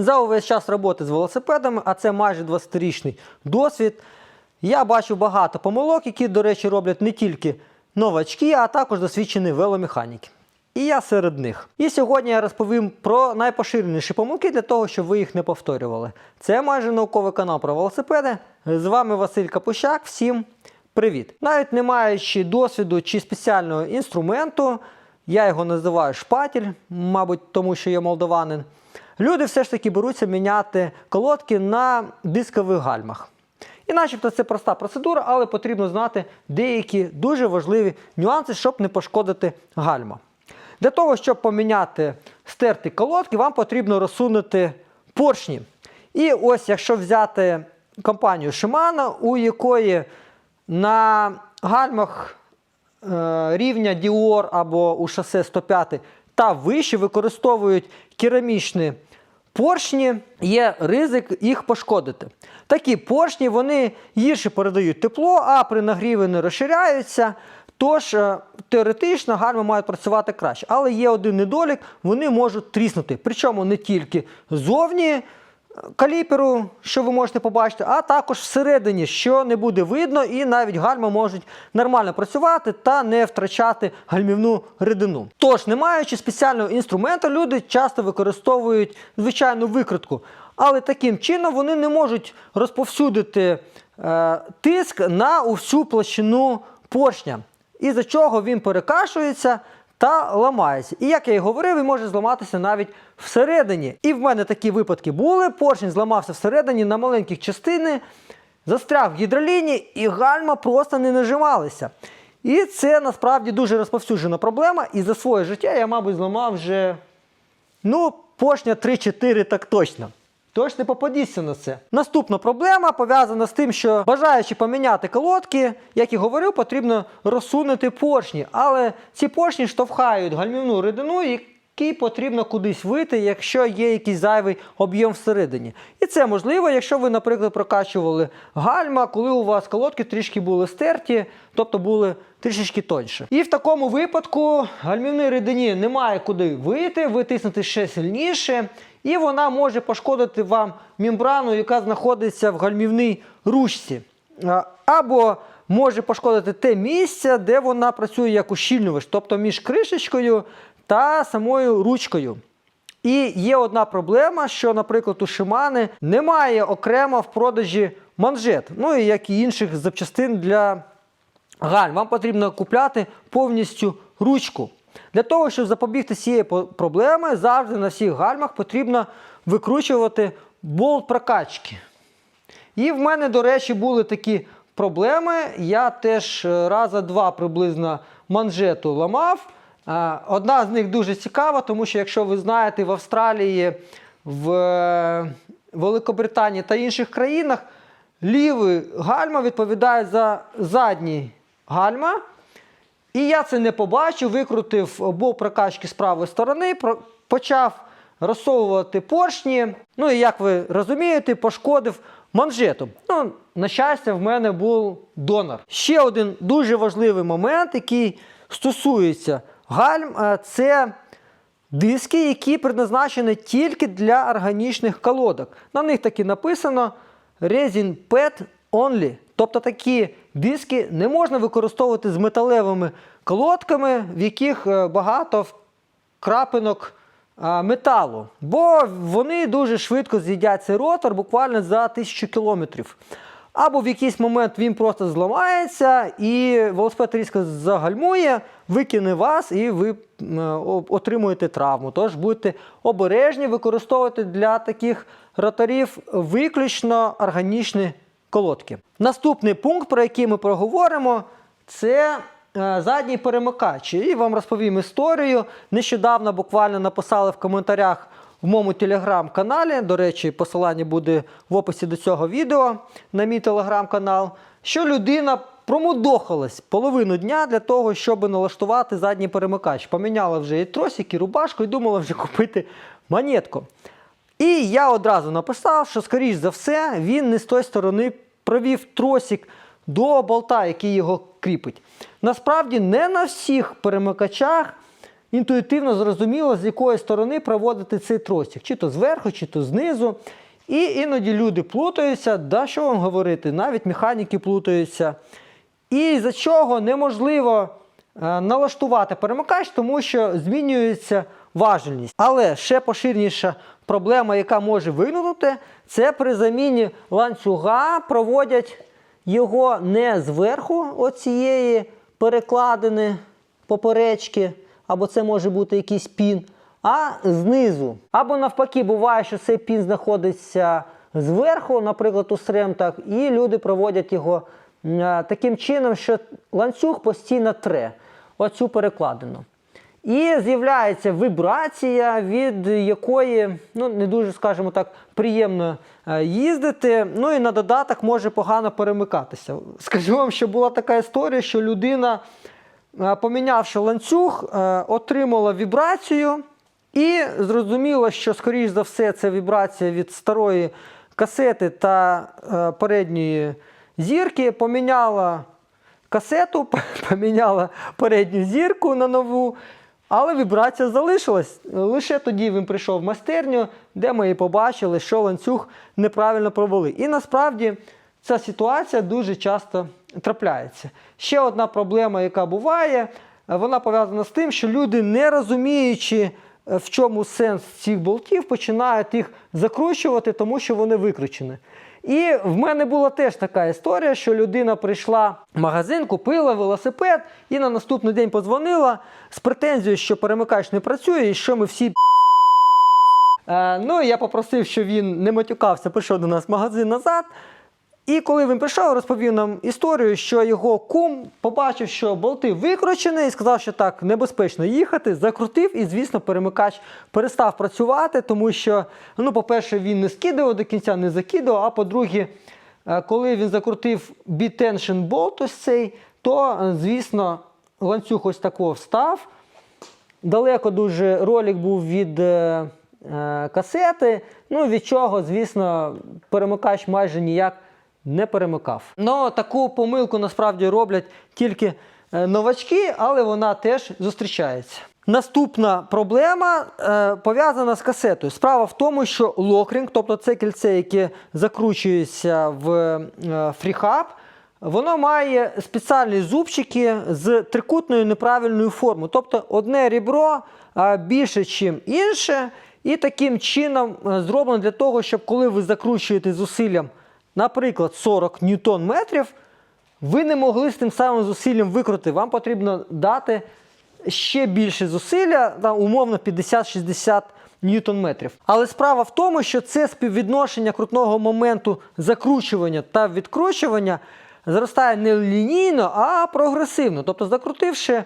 За увесь час роботи з велосипедами, а це майже 20-річний досвід. Я бачу багато помилок, які, до речі, роблять не тільки новачки, а також досвідчені веломеханіки. І я серед них. І сьогодні я розповім про найпоширеніші помилки для того, щоб ви їх не повторювали. Це майже науковий канал про велосипеди. З вами Василь Капущак. Всім привіт! Навіть не маючи досвіду чи спеціального інструменту, я його називаю шпатель, мабуть, тому що я молдованин. Люди все ж таки беруться міняти колодки на дискових гальмах. І начебто це проста процедура, але потрібно знати деякі дуже важливі нюанси, щоб не пошкодити гальма. Для того, щоб поміняти стерті колодки, вам потрібно розсунути поршні. І ось, якщо взяти компанію Shimano, у якої на гальмах е, рівня Dior або у шосе 105 та вище використовують керамічні поршні, є ризик їх пошкодити. Такі поршні вони гірше передають тепло, а при нагріві не розширяються. Тож е, теоретично гарми мають працювати краще. Але є один недолік, вони можуть тріснути. Причому не тільки зовні каліперу, що ви можете побачити, а також всередині, що не буде видно, і навіть гальма можуть нормально працювати та не втрачати гальмівну рідину. Тож, не маючи спеціального інструменту, люди часто використовують звичайну викритку. Але таким чином вони не можуть розповсюдити е, тиск на усю площину поршня. І за чого він перекашується та ламається. І як я і говорив, він може зламатися навіть всередині. І в мене такі випадки були. Поршень зламався всередині на маленьких частини, застряг в гідроліні, і гальма просто не нажималися. І це насправді дуже розповсюджена проблема. І за своє життя я, мабуть, зламав вже ну, поршня 3-4 так точно. Тож не попадіться на це. Наступна проблема пов'язана з тим, що бажаючи поміняти колодки, як і говорив, потрібно розсунути поршні. Але ці поршні штовхають гальмівну рідину, який потрібно кудись вийти, якщо є якийсь зайвий об'єм всередині. І це можливо, якщо ви, наприклад, прокачували гальма, коли у вас колодки трішки були стерті, тобто були трішечки тоньше. І в такому випадку гальмівній рідині немає куди вийти, витиснути ще сильніше. І вона може пошкодити вам мембрану, яка знаходиться в гальмівній ручці. Або може пошкодити те місце, де вона працює як ущільнювач, тобто між кришечкою та самою ручкою. І є одна проблема, що, наприклад, у Шимани немає окремо в продажі манжет, ну і як і інших запчастин для гальм. Вам потрібно купляти повністю ручку. Для того, щоб запобігти цієї проблеми, завжди на всіх гальмах потрібно викручувати болт прокачки. І в мене, до речі, були такі проблеми. Я теж е, раза два приблизно манжету ламав. Е, Одна з них дуже цікава, тому що, якщо ви знаєте, в Австралії, в е, Великобританії та інших країнах лівий гальма відповідає за задній гальма. І я це не побачив, викрутив болт прокачки з правої сторони, почав розсовувати поршні. Ну і як ви розумієте, пошкодив манжету. Ну, на щастя, в мене був донор. Ще один дуже важливий момент, який стосується гальм, е, це диски, які предназначені тільки для органічних колодок. На них таки написано Resin Pet Only. Тобто такі диски не можна використовувати з металевими колодками, в яких е, багато крапинок металу, бо вони дуже швидко з'їдять цей ротор буквально за тисячу кілометрів. Або в якийсь момент він просто зламається, і велосипед різко загальмує, викине вас, і ви отримуєте травму. Тож будьте обережні використовувати для таких роторів виключно органічні колодки. Наступний пункт, про який ми проговоримо, це е, задній перемикач. І вам розповім історію. Нещодавно буквально написали в коментарях в моєму телеграм-каналі. До речі, посилання буде в описі до цього відео на мій телеграм-канал. Що людина промудохалась половину дня для того, щоб налаштувати задній перемикач. Поміняла вже і тросик, і рубашку, і думала вже купити монетку. І я одразу написав, що, скоріш за все, він не з тої сторони провів тросик до болта, який його кріпить. Насправді, не на всіх перемикачах інтуїтивно зрозуміло, з якої сторони проводити цей тросик, чи то зверху, чи то знизу. І іноді люди плутаються, да що вам говорити, навіть механіки плутаються. І за чого неможливо е, налаштувати перемикач, тому що змінюється важельність. Але ще поширеніша проблема, яка може виникнути, це при заміні ланцюга проводять його не зверху оцієї перекладини поперечки, або це може бути якийсь пін, а знизу. Або навпаки, буває, що цей пін знаходиться зверху, наприклад, у сремтах, і люди проводять його е, таким чином, що ланцюг постійно тре оцю перекладину. І з'являється вібрація, від якої ну, не дуже, скажімо так, приємно е, їздити. Ну і на додаток може погано перемикатися. Скажу вам, що була така історія, що людина, е, помінявши ланцюг, е, отримала вібрацію і зрозуміла, що, скоріш за все, це вібрація від старої касети та передньої зірки, поміняла касету, поміняла передню зірку на нову, але вібрація залишилась. Лише тоді він прийшов в майстерню, де ми і побачили, що ланцюг неправильно провели. І насправді ця ситуація дуже часто трапляється. Ще одна проблема, яка буває, вона пов'язана з тим, що люди, не розуміючи, е, в чому сенс цих болтів, починають їх закручувати, тому що вони викручені. І в мене була теж така історія, що людина прийшла в магазин, купила велосипед і на наступний день подзвонила з претензією, що перемикач не працює, і що ми всі. Е, ну, я попросив, щоб він не матюкався, прийшов до нас в магазин назад. І коли він прийшов, розповів нам історію, що його кум побачив, що болти викручені, і сказав, що так небезпечно їхати, закрутив, і, звісно, перемикач перестав працювати, тому що, ну, по-перше, він не скидував до кінця, не закидував. А по-друге, е, коли він закрутив B-tension болт ось цей, то, е, звісно, ланцюг ось такого встав. Далеко дуже ролик був від е, касети, ну від чого, звісно, перемикач майже ніяк не перемикав. Ну, таку помилку насправді роблять тільки е, новачки, але вона теж зустрічається. Наступна проблема е, пов'язана з касетою. Справа в тому, що локрінг, тобто це кільце, яке закручується в е, фріхаб, Воно має спеціальні зубчики з трикутною неправильною формою. Тобто одне рібро а, більше, ніж інше. І таким чином е, зроблено для того, щоб коли ви закручуєте зусиллям, наприклад, 40 ньютон метрів, ви не могли з тим самим зусиллям викрути. Вам потрібно дати ще більше зусилля, там, умовно 50-60 ньютон метрів. Але справа в тому, що це співвідношення крутного моменту закручування та відкручування зростає не лінійно, а прогресивно. Тобто, закрутивши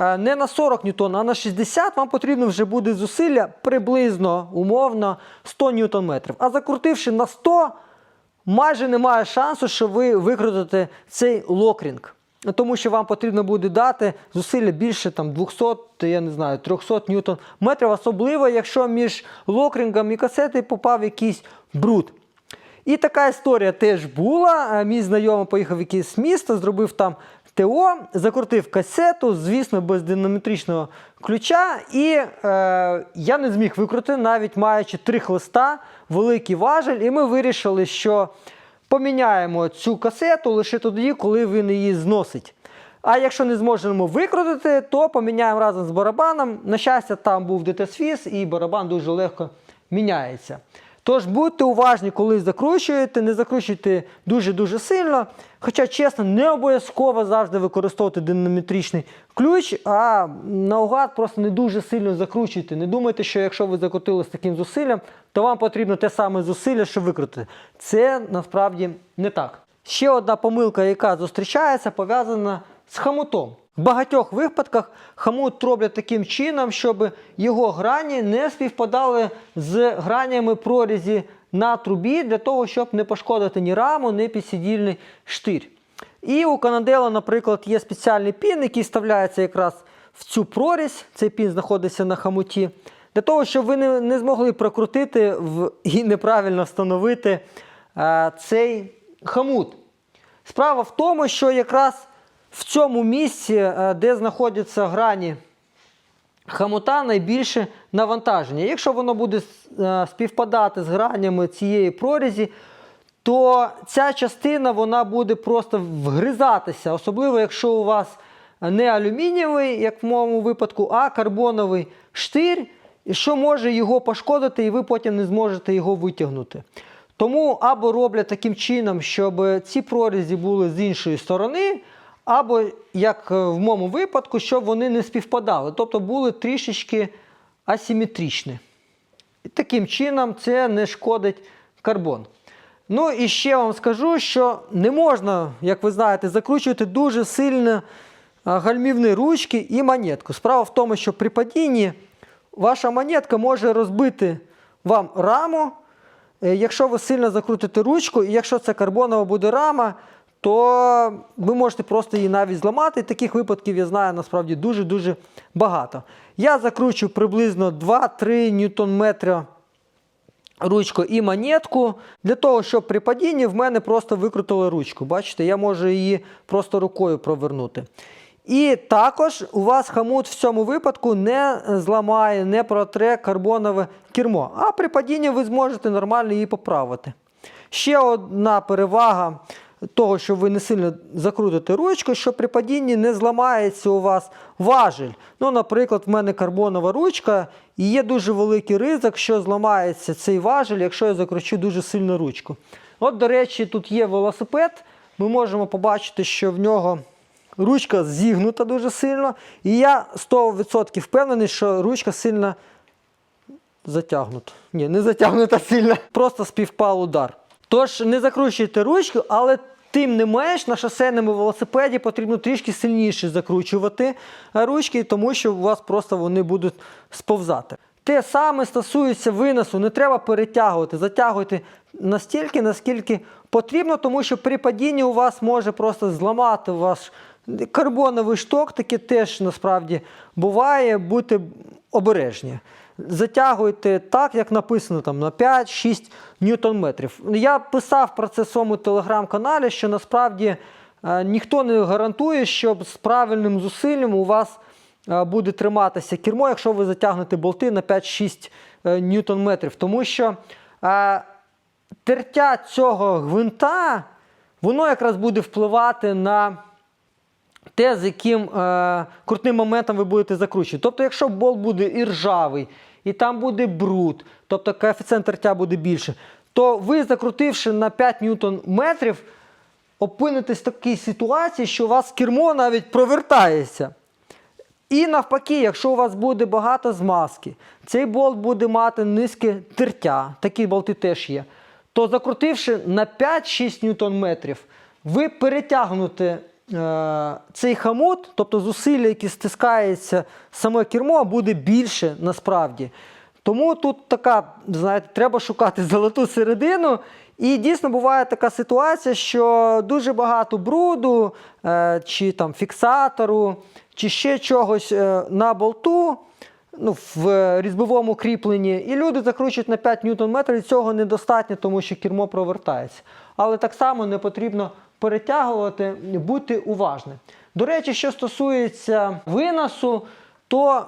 е, не на 40 ньютон, а на 60, вам потрібно вже буде зусилля приблизно умовно 100 ньютон метрів. А закрутивши на 100, майже немає шансу, що ви викрутите цей локрінг. Тому що вам потрібно буде дати зусилля більше там 200, я не знаю, 300 ньютон метрів, особливо, якщо між локрінгом і касетою попав якийсь бруд. І така історія теж була. Е, Мій знайомий поїхав в якесь місто, зробив там ТО, закрутив касету, звісно, без динамітричного ключа. І е, я не зміг викрутити, навіть маючи три хлиста, великий важель. І ми вирішили, що поміняємо цю касету лише тоді, коли він її зносить. А якщо не зможемо викрутити, то поміняємо разом з барабаном. На щастя, там був ДТС-фіз і барабан дуже легко міняється. Тож будьте уважні, коли закручуєте, не закручуйте дуже-дуже сильно. Хоча, чесно, не обов'язково завжди використовувати динамітричний ключ, а наугад просто не дуже сильно закручуйте. Не думайте, що якщо ви закрутили з таким зусиллям, то вам потрібно те саме зусилля, щоб викрутити. Це насправді не так. Ще одна помилка, яка зустрічається, пов'язана з хамутом. В багатьох випадках хамут роблять таким чином, щоб його грані не співпадали з гранями прорізі на трубі, для того, щоб не пошкодити ні раму, ні підсидільний штир. І у Канадела, наприклад, є спеціальний пін, який вставляється якраз в цю прорізь. Цей пін знаходиться на хамуті. Для того, щоб ви не, не змогли прокрутити в, і неправильно встановити е, цей хамут. Справа в тому, що якраз в цьому місці, е, де знаходяться грані хамута найбільше навантаження. Якщо воно буде е, співпадати з гранями цієї прорізі, то ця частина вона буде просто вгризатися, особливо якщо у вас не алюмінієвий, як в моєму випадку, а карбоновий штир, і що може його пошкодити, і ви потім не зможете його витягнути. Тому або роблять таким чином, щоб ці прорізі були з іншої сторони, або, як е, в моєму випадку, щоб вони не співпадали, тобто були трішечки асиметричні. І таким чином це не шкодить карбон. Ну і ще вам скажу, що не можна, як ви знаєте, закручувати дуже сильно гальмівні ручки і монетку. Справа в тому, що при падінні ваша монетка може розбити вам раму. Е, Якщо ви сильно закрутите ручку, і якщо це карбонова буде рама, то ви можете просто її навіть зламати. Таких випадків я знаю насправді дуже-дуже багато. Я закручую приблизно 2-3 ньютон-метра ручку і монетку для того, щоб при падінні в мене просто викрутили ручку. Бачите, я можу її просто рукою провернути. І також у вас хамут в цьому випадку не зламає, не протре карбонове кермо. А при падінні ви зможете нормально її поправити. Ще одна перевага того, що ви не сильно закрутите ручку, що при падінні не зламається у вас важель. Ну, наприклад, в мене карбонова ручка, і є дуже великий ризик, що зламається цей важель, якщо я закручу дуже сильно ручку. От, до речі, тут є велосипед. Ми можемо побачити, що в нього ручка зігнута дуже сильно. І я 100% впевнений, що ручка сильно затягнута. Ні, не затягнута сильно. Просто співпав удар. Тож не закручуйте ручку, але тим не менш на шосейному велосипеді потрібно трішки сильніше закручувати ручки, тому що у вас просто вони будуть сповзати. Те саме стосується виносу, не треба перетягувати, затягуйте настільки, наскільки потрібно, тому що при падінні у вас може просто зламати ваш карбоновий шток, таке теж насправді буває, будьте обережні. Затягуйте так, як написано там на 5-6 ньютон метрів. Я писав про це в своєму телеграм-каналі, що насправді е, ніхто не гарантує, що з правильним зусиллям у вас е, буде триматися кермо, якщо ви затягнете болти на 5-6 е, ньютон метрів. Тому що е, тертя цього гвинта, воно якраз буде впливати на те, з яким е, крутним моментом ви будете закручувати. Тобто, якщо болт буде і ржавий, і там буде бруд, тобто коефіцієнт тертя буде більше, то ви, закрутивши на 5 ньютон метрів, опинитесь в такій ситуації, що у вас кермо навіть провертається. І навпаки, якщо у вас буде багато змазки, цей болт буде мати низьке тертя, такі болти теж є, то закрутивши на 5-6 ньютон метрів, ви перетягнете цей хамут, тобто зусилля, які стискається саме кермо, буде більше насправді. Тому тут така, знаєте, треба шукати золоту середину. І дійсно буває така ситуація, що дуже багато бруду, е, чи там фіксатору, чи ще чогось е, на болту, ну, в різьбовому кріпленні, і люди закручують на 5 ньютон метрів, і цього недостатньо, тому що кермо провертається. Але так само не потрібно перетягувати, будьте уважні. До речі, що стосується виносу, то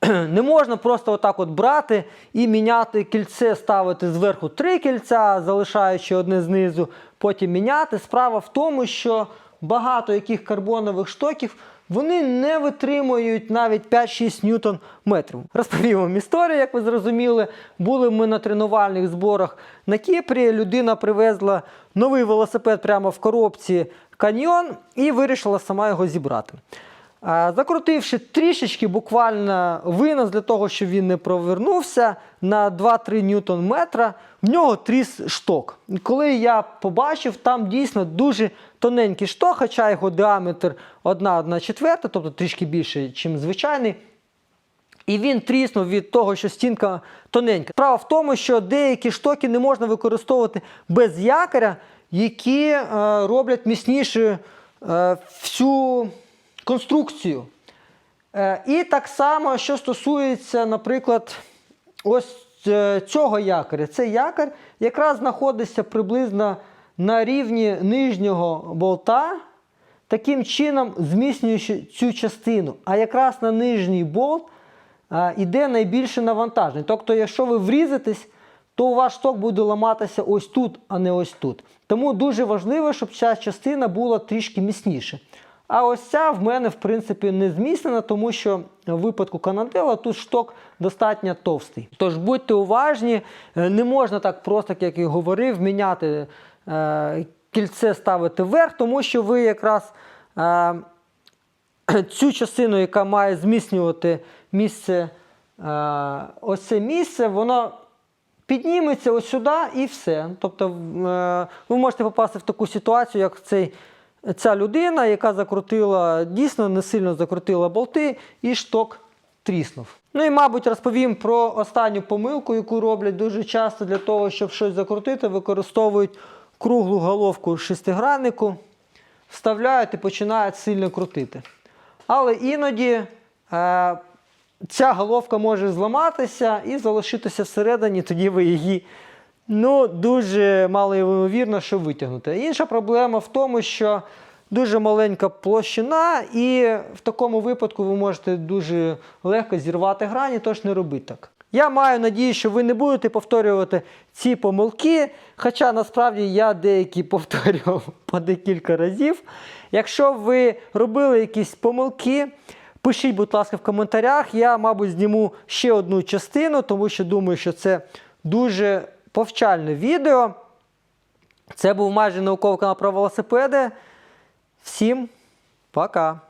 не можна просто отак от брати і міняти кільце, ставити зверху три кільця, залишаючи одне знизу, потім міняти. Справа в тому, що багато яких карбонових штоків вони не витримують навіть 5-6 ньютон метрів. Розповім вам історію, як ви зрозуміли. Були ми на тренувальних зборах на Кіпрі. Людина привезла новий велосипед прямо в коробці каньйон і вирішила сама його зібрати. Закрутивши трішечки буквально винос для того, щоб він не провернувся на 2-3 ньютон метра, в нього тріс шток. Коли я побачив, там дійсно дуже тоненький шток, хоча його діаметр 1-1 четверта, тобто трішки більше, ніж звичайний. І він тріснув від того, що стінка тоненька. Справа в тому, що деякі штоки не можна використовувати без якоря, які е, роблять міцнішою е, всю конструкцію. Е, і так само, що стосується, наприклад, ось цього якоря. Цей якор якраз знаходиться приблизно на рівні нижнього болта, таким чином зміцнюючи цю частину. А якраз на нижній болт е, іде найбільше навантаження. Тобто, якщо ви врізетесь, то ваш шток буде ламатися ось тут, а не ось тут. Тому дуже важливо, щоб ця частина була трішки міцніше. А ось ця в мене, в принципі, не зміцнена, тому що в випадку канадела тут шток достатньо товстий. Тож будьте уважні, е, не можна так просто, як я говорив, міняти е, кільце ставити вверх, тому що ви якраз е, цю частину, яка має зміцнювати місце, е, ось це місце, воно підніметься ось сюди і все. Тобто е, ви можете попасти в таку ситуацію, як цей, ця людина, яка закрутила, дійсно не сильно закрутила болти, і шток тріснув. Ну і, мабуть, розповім про останню помилку, яку роблять дуже часто для того, щоб щось закрутити, використовують круглу головку шестиграннику, вставляють і починають сильно крутити. Але іноді е, ця головка може зламатися і залишитися всередині, тоді ви її ну, дуже мало ймовірно, що витягнете. Інша проблема в тому, що дуже маленька площина, і в такому випадку ви можете дуже легко зірвати грані, тож не робіть так. Я маю надію, що ви не будете повторювати ці помилки, хоча насправді я деякі повторював по декілька разів. Якщо ви робили якісь помилки, пишіть, будь ласка, в коментарях. Я, мабуть, зніму ще одну частину, тому що думаю, що це дуже повчальне відео. Це був майже науковий канал про велосипеди. Всім пока!